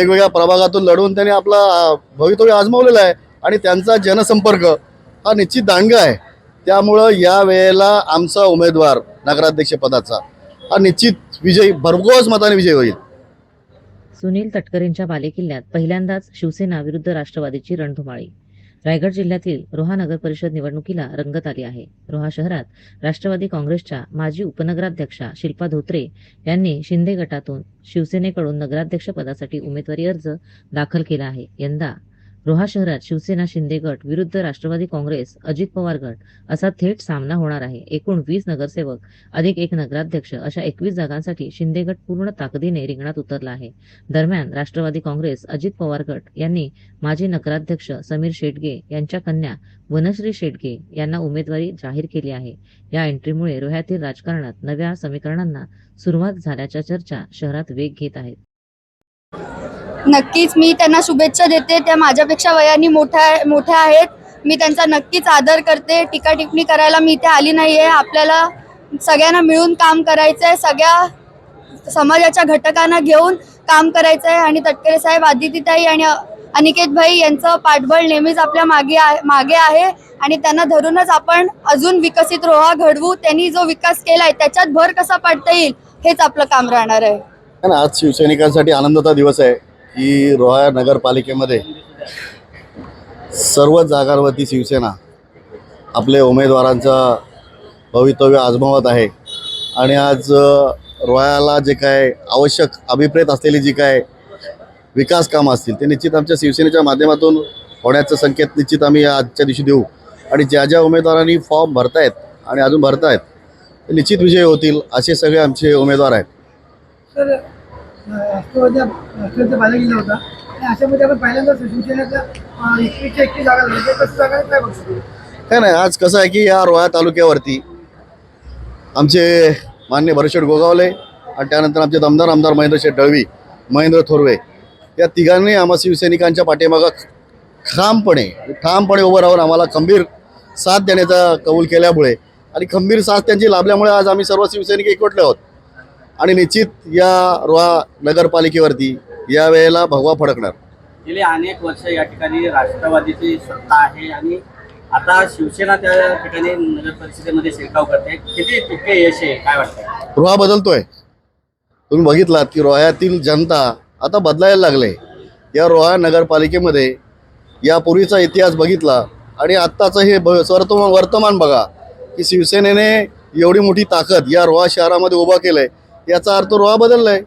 वेगवेगळ्या प्रभागातून लढून त्यांनी आपला भवितव्य आजमावलेला आहे आणि त्यांचा जनसंपर्क हा निश्चित दांडगा आहे. त्यामुळं या वेळेला आमचा उमेदवार नगराध्यक्षपदाचा हा निश्चित विजयी भरघोस मताने विजय होईल. सुनील तटकरेंच्या बालेकिल्ल्यात पहिल्यांदाच शिवसेना विरुद्ध राष्ट्रवादीची रणधुमाळी. रायगड जिल्ह्यातील रोहा नगर परिषद निवडणुकीला रंगत आली आहे. रोहा शहरात राष्ट्रवादी काँग्रेसच्या माजी उपनगराध्यक्षा शिल्पा धोत्रे यांनी शिंदे गटातून शिवसेनेकडून नगराध्यक्ष पदासाठी उमेदवारी अर्ज दाखल केला आहे. यंदा रोहा शहरात शिवसेना शिंदे गट विरुद्ध राष्ट्रवादी काँग्रेस अजित पवार गट असा थेट सामना होणार आहे. एकूण वीस नगरसेवक अधिक एक नगराध्यक्ष अशा एकवीस जागांसाठी शिंदे गट पूर्ण ताकदीने रिंगणात उतरला आहे. दरम्यान राष्ट्रवादी काँग्रेस अजित पवार गट यांनी माजी नगराध्यक्ष समीर शेटगे यांच्या कन्या वनश्री शेटगे यांना उमेदवारी जाहीर केली आहे. या एंट्रीमुळे रोह्यातील राजकारणात नव्या समीकरणांना सुरुवात झाल्याच्या चर्चा शहरात वेग घेत आहेत. नक्कीच मी त्यांना शुभेच्छा देते. त्या माझ्यापेक्षा वयाने मोठ्या मोठ्या आहेत. मी त्यांचा नक्कीच आदर करते. टीका टिप्पणी करायला मी इथे आली नाही आहे आपल्याला सगळ्यांना मिळून काम करायचं आहे सगळ्या समाजाच्या घटकांना घेऊन काम करायचं आहे आणि तटकरे साहेब आदितीताई आणि अनिकेत भाई यांचं पाठबळ नेहमीच आपल्या मागे मागे आहे. आणि त्यांना धरूनच आपण अजून विकसित रोहा घडवू. त्यांनी जो विकास केला आहे त्याच्यात भर कसा पाडता येईल हेच आपलं काम राहणार आहे. आज शिवसैनिकांसाठी आनंदाचा दिवस आहे. की रोहा नगरपालिकेमध्ये सर्व जागांवरती शिवसेना आपले उमेदवारांचा भवितव्य आजमावत आहे. आणि आज अ, जे काय आवश्यक अभिप्रेत असलेली जी काय विकास कामं असतील ते निश्चित आमच्या शिवसेनेच्या माध्यमातून होण्याचा संकेत निश्चित आम्ही आजच्या दिवशी देऊ. आणि ज्या ज्या उमेदवारांनी फॉर्म भरतायत आणि अजून भरतायत ते निश्चित विजय होतील असे सगळे आमचे उमेदवार आहेत. तर अं, राष्ट्रवादी होता. आणि अशामध्ये आपण पहिल्यांदा शिवसेनेचा एकवीसच्या जागा झाल्या म्हणजे कसं जागा काय बघतो काय नाही आज कसं आहे की या रोहा तालुक्यावरती आमचे मान्य भरतशेठ गोगावले आणि त्यानंतर आमचे दमदार आमदार महेंद्र शेठ दळवी महेंद्र थोरवे या तिघांनी आम्हा शिवसैनिकांच्या पाठीमागं ठामपणे ठामपणे उभं राहून आम्हाला खंबीर साथ देण्याचा कबूल केल्यामुळे आणि खंबीर साथ त्यांची लाभल्यामुळे आज आम्ही सर्व शिवसैनिक एकवटले आहोत. आणि निश्चित या रोहा नगरपालिकेवरती या वेळेला भगवा फडकणार. गेली अनेक वर्ष या ठिकाणी राष्ट्रवादीची सत्ता आहे आणि आता शिवसेना त्या ठिकाणी नगर परिषदेमध्ये शिरकाव करते. किती तितके यश आहे काय वाटतं रोहा बदलतोय. तुम्ही बघितलात की रोह्यातील जनता आता बदलायला लागले. या रोहा नगरपालिकेमध्ये यापूर्वीचा इतिहास बघितला आणि आत्ताचं हे ब वर्तमान वर्तमान बघा की शिवसेनेने एवढी मोठी ताकद या रोहा शहरामध्ये उभा केलंय. याचा अर्थ रोहा बदललाय.